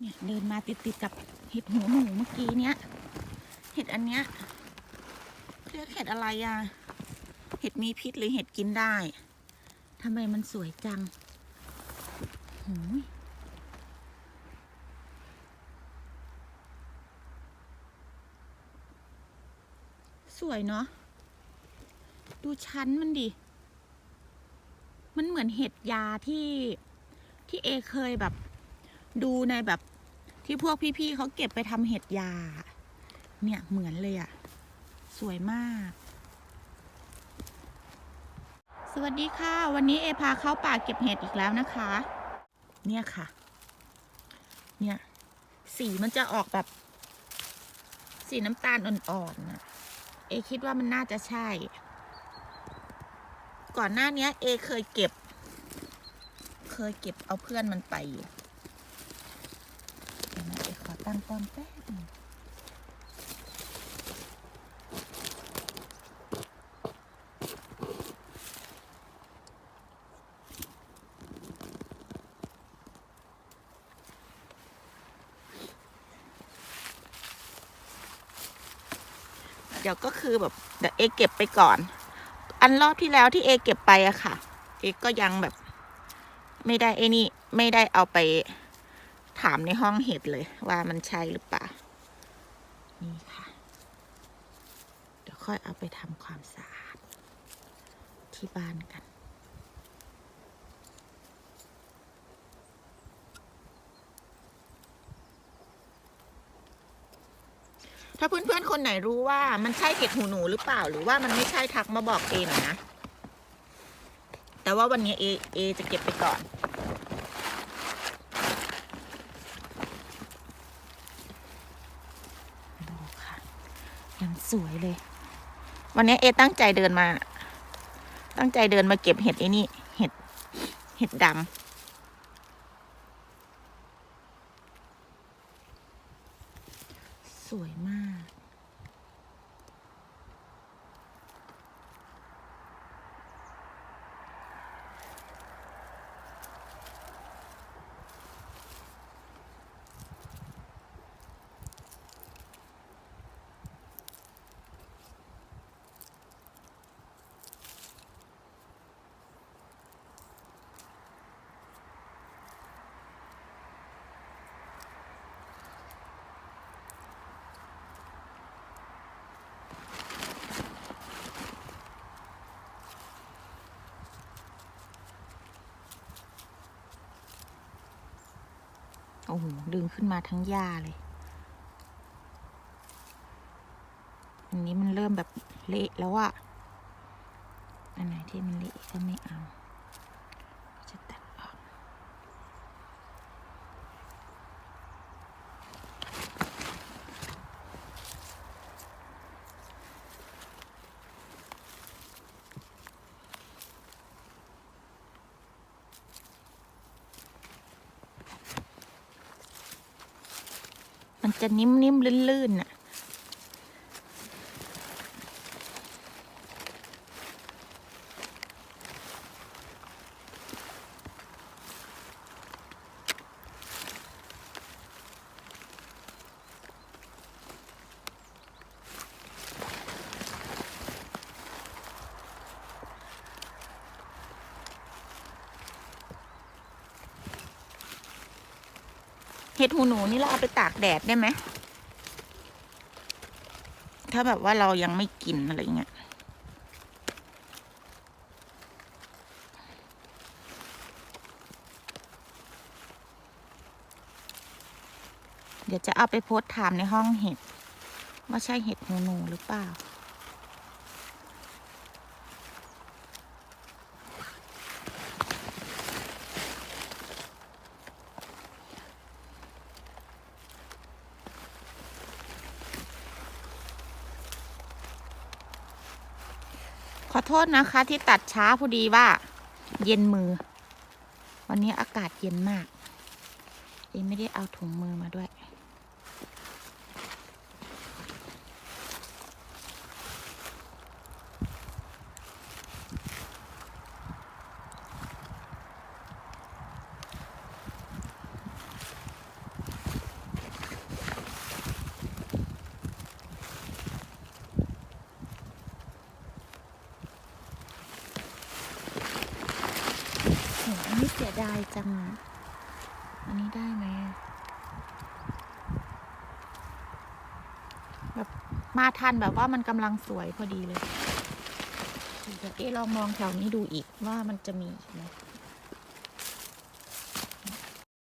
เนี่ยเดินมาติดติดๆกับเห็ดหัวหมูเมื่อกี้เนี้ย เห็ดอันเนี้ยเรียกเห็ดอะไรอะ เห็ดมีพิษหรือเห็ดกินได้ทำไมมันสวยจังหูยสวยเนาะ ดูชั้นมันดิ มันเหมือนเห็ดยาที่ที่เอเคยแบบ ดูในแบบที่พวกพี่ๆเขาเก็บไปทำเห็ดยา เนี่ยเหมือนเลยอะสวยมาก สวัสดีค่ะ วันนี้เอพาเข้าป่าเก็บเห็ดอีกแล้วนะคะ เนี่ยค่ะ เนี่ย สีมันจะออกแบบ สีน้ำตาลอ่อนๆนะเอคิดว่ามันน่าจะใช่ ก่อนหน้านี้เอเคยเก็บ เคยเก็บเอาเพื่อนมันไปอยู่ เดี๋ยวนะเดี๋ยวขอ ตั้งกล้องแป๊บเดี๋ยวก็คือแบบเดี๋ยวเอเก็บไปก่อน อันรอบที่แล้วที่เอเก็บไปอะค่ะ เอก็ยังแบบ ไม่ได้ไอ้นี่ ไม่ได้เอาไป ถามในห้องเห็ดเลยว่ามันใช่หรือเปล่า นี่ค่ะ เดี๋ยวค่อยเอาไปทำความสะอาด ที่บ้านกัน ถ้าเพื่อนๆคนไหนรู้ว่ามันใช่เห็ดหูหนูหรือเปล่า หรือว่ามันไม่ใช่ทักมาบอกเอหน่อยนะ แต่ว่าวันนี้เอเอจะเก็บไปก่อน ดูค่ะ ยัง สวยเลย วันนี้เอตั้งใจเดินมา ตั้งใจเดินมาเก็บเห็ดไอ้นี่ เห็ด เห็ดดำ สวยมาก โอ้โหดึงขึ้นมาทั้งหญ้าเลย อันนี้มันเริ่มแบบเละแล้วอะอันไหนที่มันเละก็ไม่เอา จะตัดออก มันจะนิ่มๆ ลื่นๆน่ะ เห็ดหูหนูนี่เราเอาไปตากแดดได้ไหม ถ้าแบบว่าเรายังไม่กินอะไรเงี้ย เดี๋ยวจะเอาไปโพสต์ถามในห้องเห็ด ว่าใช่เห็ดหูหนูหรือเปล่า ขอโทษนะคะที่ตัดช้าพอดีว่า เย็นมือ วันนี้อากาศเย็นมากเอไม่ได้เอาถุงมือมาด้วย น อันนี้เสียดายจัง อันนี้ได้ไหมแบบมาทันแบบว่ามันกำลังสวยพอดีเลยเดี๋ยวเอ๊ลองมองแถวนี้ดูอีกว่ามันจะมีอีกไหม